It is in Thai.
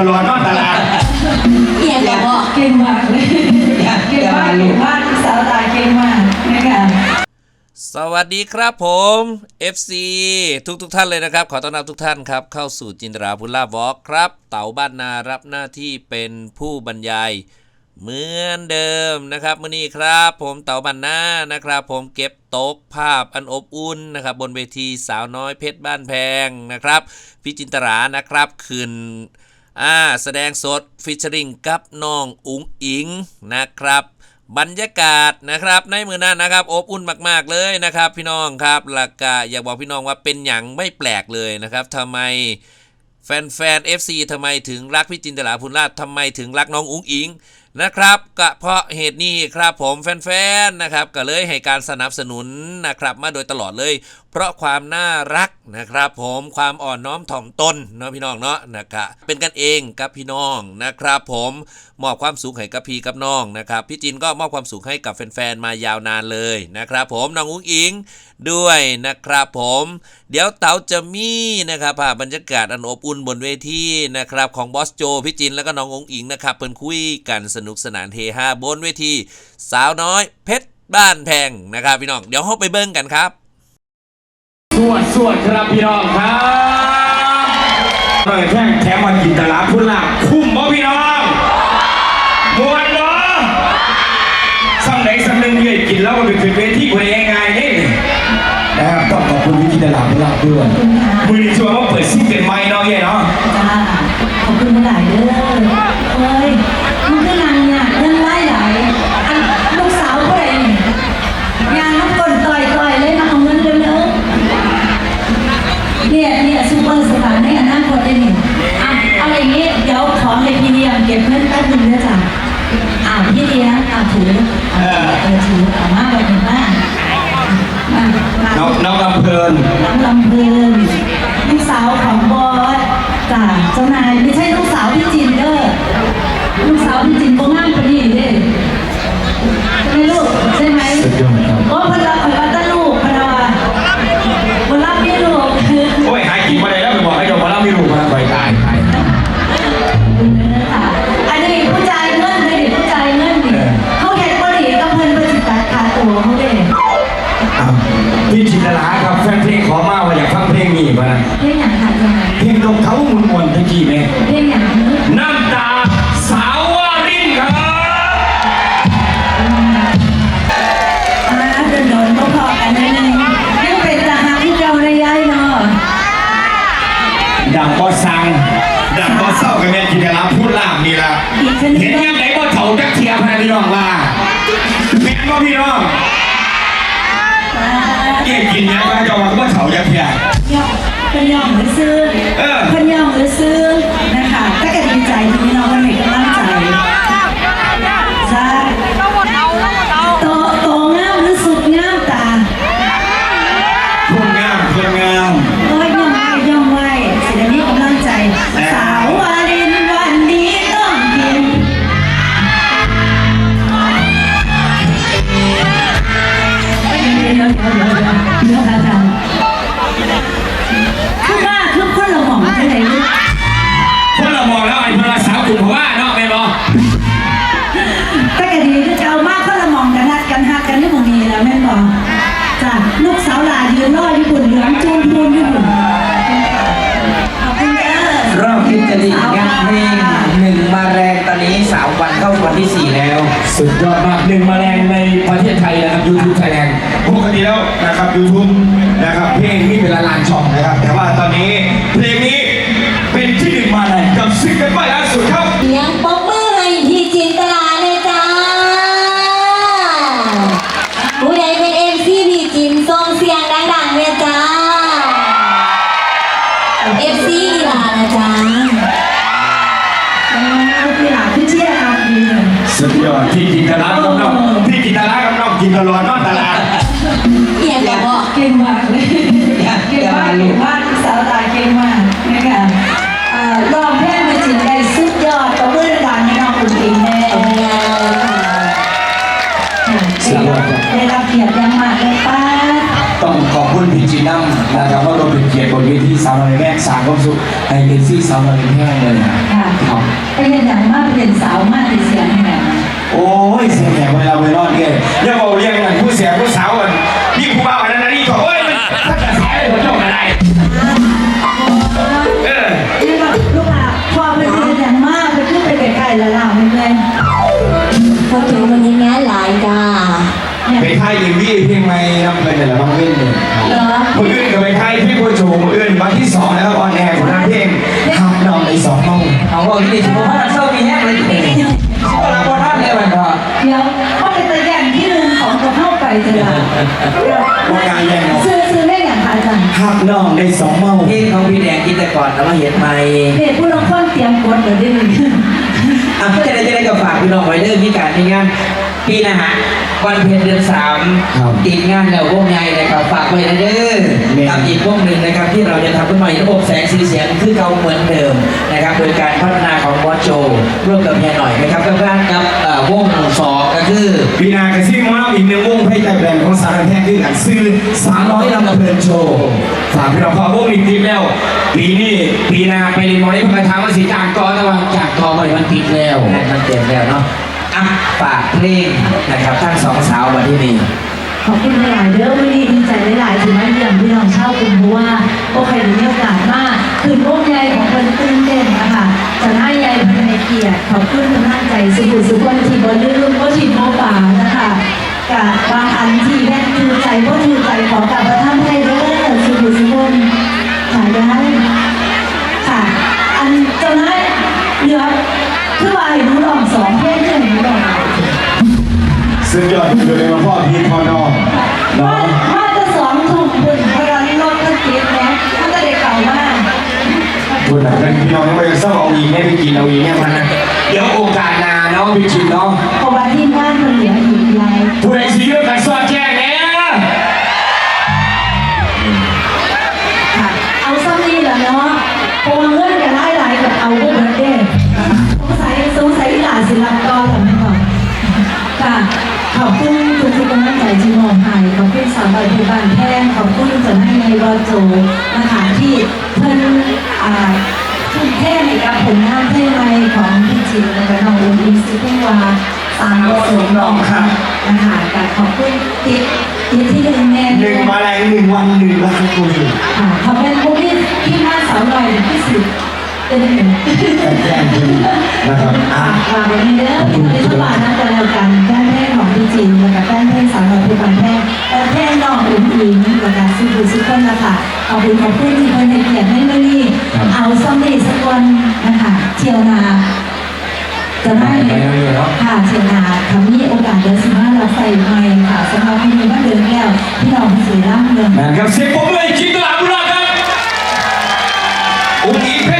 กับน้องกินตลอดนอนตลาดเอียงแต่บอกเก่งมากเลยเก่งมากเก่งมากสาวตายเก่งมากนะคะสวัสดีครับผม FC ทุกทุกๆท่านเลยนะครับ ขอต้อนรับทุกท่านครับ เข้าสู่จินตราพุลล่าวอล์กครับ เต๋าบ้านนารับหน้าที่เป็นผู้บรรยาย เหมือนเดิมนะครับมื่อนี้ครับ ผมเต๋าบ้านนานะครับ ผมเก็บโต๊ะภาพอันอบอุ่นนะครับ บนเวทีสาวน้อยเพชรบ้านแพงนะครับพี่จินตรานะครับคืน อ่าแสดงสดฟิชเชอริงกับน้องอุ๋งอิงนะครับบรรยากาศนะครับในมือนั้นนะครับอบอุ่นมากๆเลยนะครับ พี่น้องครับหลักกะอยากบอกพี่น้องว่าเป็นอย่างไม่แปลกเลยนะครับทำไมแฟนๆ FC ทำไมถึงรักพี่จินตลาภุญราชทำไมถึงรักน้องอุ้งอิงนะครับก็เพราะเหตุนี้ครับผมแฟนๆนะครับก็เลยให้การสนับสนุนนะครับมาโดยตลอดเลย เพราะความน่ารักนะครับผมความอ่อนน้อมถ่อมตนเนาะพี่น้องเนาะนะครับเป็นกันเองกับพี่น้องนะครับผมมอบความสุขให้กับพี่กับน้องนะครับพี่จินก็มอบความสุขให้กับแฟนๆมายาวนานเลยนะครับผมน้องอุ้งอิงด้วยนะครับผมเดี๋ยวเต๋าจะมีนะครับภาพบรรยากาศอันอบอุ่นบนเวทีนะครับของบอสโจพี่จินแล้วก็น้ององอิงนะครับเพิ่นคุยกันสนุกสนานเฮฮาบนเวที สาวน้อยเพชรบ้านแพงนะครับพี่น้องเดี๋ยวเข้าไปเบิ้งกันครับ สวดสวดครับพี่น้องครับเปิดแท่งแถมมากินตลาพุ่นล่างคุ้มบ่พี่น้องมวนบ่สั่งไหนสั่งหนึ่งเย่กินแล้วก็ไปขึ้นเวทีคนเองไงนี่นะครับต้องขอบคุณพี่จินตลาพุ่นล่างด้วยมือนี้ชัวร์ว่าเปิดซิงเป็นไม้ พี่จินตลาครับแฟนเพลงขอมาว่าอยากฟังเพลงนี้มานะเรื่องอย่างขาดจังไงเพลงลงเขามุนมนตะกี้ไหม กี่ยกินยังไงจะว่าก็เถาจักเทียย่อเป็นย่อหรือซื้อเออเป็นย่อห ที่ไหนลูกคนเรามองแล้วไอ้พลสาวกลุ่มว่าเนาะแม่บอกแต่ก็ดีคือจะเอามากคนละหมองกันฮักกันฮักกันนี่มองมีแล้วแม่นบอกจ้ะลูกสาวหลานยืนรออยู่บนเหลืองจูนพูนอยู่บนขอบคุณเด้อรอบพิจารีงานเพลงหนึ่งมาแรงตอนนี้สามวันเข้าวันที่สี่แล้ว สุดยอดมากหนึ่งมาแรงในประเทศไทยนะครับยูทูบไทยแลนด์ปกติแล้วนะครับยูทูบนะครับเพลงนี้เป็นละลานช่องนะครับ สุดยอดพี่จินตลากับน้องพี่จินตลากับน้องกินตลอดนอนตลาดเอียงแต่บอกเก่งมากเลยเก่งมากเก่งมากสาวตายเก่งมากนะคะอ่ารอบแรกมาจินได้สุดยอดตบมือดังให้น้องอุ่นอิงแน่ได้รับเกียรติอย่างมากเลยป้าต้องขอบคุณคุณพี่จีนัมนะครับว่าเราเป็นเกียรติบนเวทีสาวน้อยแรกสามความสุขให้เอซี่สาวน้อยแห้งเลยนะค่ะครับไปเห็นอย่างมากเป็นสาว ถึงวันนี้งานหลายจ้าไปค่ายยินวี่เพียงไม่รับเงินแต่ละบางเว้นเนี่ยเหรอคนอื่นก็ไปค่ายพี่ผู้ชมอื่นวันที่สองแล้วออนแอร์ของน้าเพลงทำนองในสองห้องเอาว่าที่สุภาพเศร้ามีแห้งเลยเองชิบะลาบอท่านเลยมันก็เดี๋ยวก็เป็นตัวอย่างที่หนึ่งของตัวเข้าไปเถอะซื้อซื้อได้อย่างค่ะอาจารย์ทำนองในสองห้องเพลงของพี่แดงกินแต่ก่อนแล้วมาเห็นใหม่เพจผู้ลงคนเตรียมกดเดี๋ยวได้เลย อะจะได้จะได้กับฝากพี่น้องไว้เรื่องมีการมีงาน ปีนะฮะวันเพ็ญเดือนสามติดงานแล้ววงใหญ่นะครับฝากไว้นะเด้อกับอีกวงหนึ่งนะครับที่เราจะทำขึ้นใหม่ระบบแสงสีเสียงคือเขาเหมือนเดิมนะครับโดยการพัฒนาของบอสโจร่วมกับเฮียหน่อยนะครับกับการกับเอ่อวงสองก็คือ ปีนากระซิ่งมาอีกหนึ่งวงให้ใจแบรนด์ของสารแพทย์คือกันซื้อสามร้อยลำเพลินโชว์ฝากพี่น้องพอวงนี้ทีมแล้ว ปีนี้ปีนาไปเรียนมอได้พระธรรมสีจางกอแต่ว่าจากกอไปมันติดแล้ว มันเต็มแล้วเนาะอะ ฝากเพลงนะครับทั้งสองสาวมาที่นี่ขอบคุณหลายเด้อวันนี้ดีใจหลายๆที่มาเยี่ยมพี่น้องชาวกรุงเพราะว่าโอเคได้มีโอกาสมากคืนร่วมใหญ่ของคนตื่นเต้นนะคะจะน่าใหญ่ภายในเกียรติขอบคุณกำลังใจสุขุสุขคนที่บ่ลืมบ่ทิมบ่ป่านะคะกับบางอันที่แม่นถือใจบ่ถือใจขอกลับ ขอบคุณทุกทุกกำลังใจที่มองให้ขอบคุณสาวใบพยาบาลแพงขอบคุณเจ้าหน้าที่รอโจนะคะที่เพิ่นอ่าทุ่มเทในกับผลงานเพลงใหม่ของพี่จิ๋วและน้องอุ้มอิงซิเพ่งวาสามวสมรองค่ะนะคะกับขอบคุณติ๊กติ๊กที่หนึ่งแน่หนึ่งมาแรงหนึ่งวันหนึ่งล้านคุยค่ะขอบเป็นพวกที่ที่มาสาวหน่อยที่สุด แจ้งจริงนะครับอะฝากไว้ในเด้อในสภานักการเดียวกันแป้งแทย์ของพี่จีนแล้นะคแป้งแทย์สาวน้อยพันแพทย์และแพทย์น้องุ่นอิงนะคะซึ่งคือซึ่งคนละคะขอบคุณขอบคุณที่เพิ่นให้เกียรติให้มานี่เอาซ้ำเดสักวันนะคะเชียวนาจะได้ค่ะเชียวนาทำนี้โอกาสเดือนสิบห้าเราใส่ไม้ค่ะสำหรับพี่มีบ้านเดิอนแก้วพี่น้องสีร่างเมืองนะครับเสียงผมเลยคิดตลาดบุราครับอุ้มอิงเพช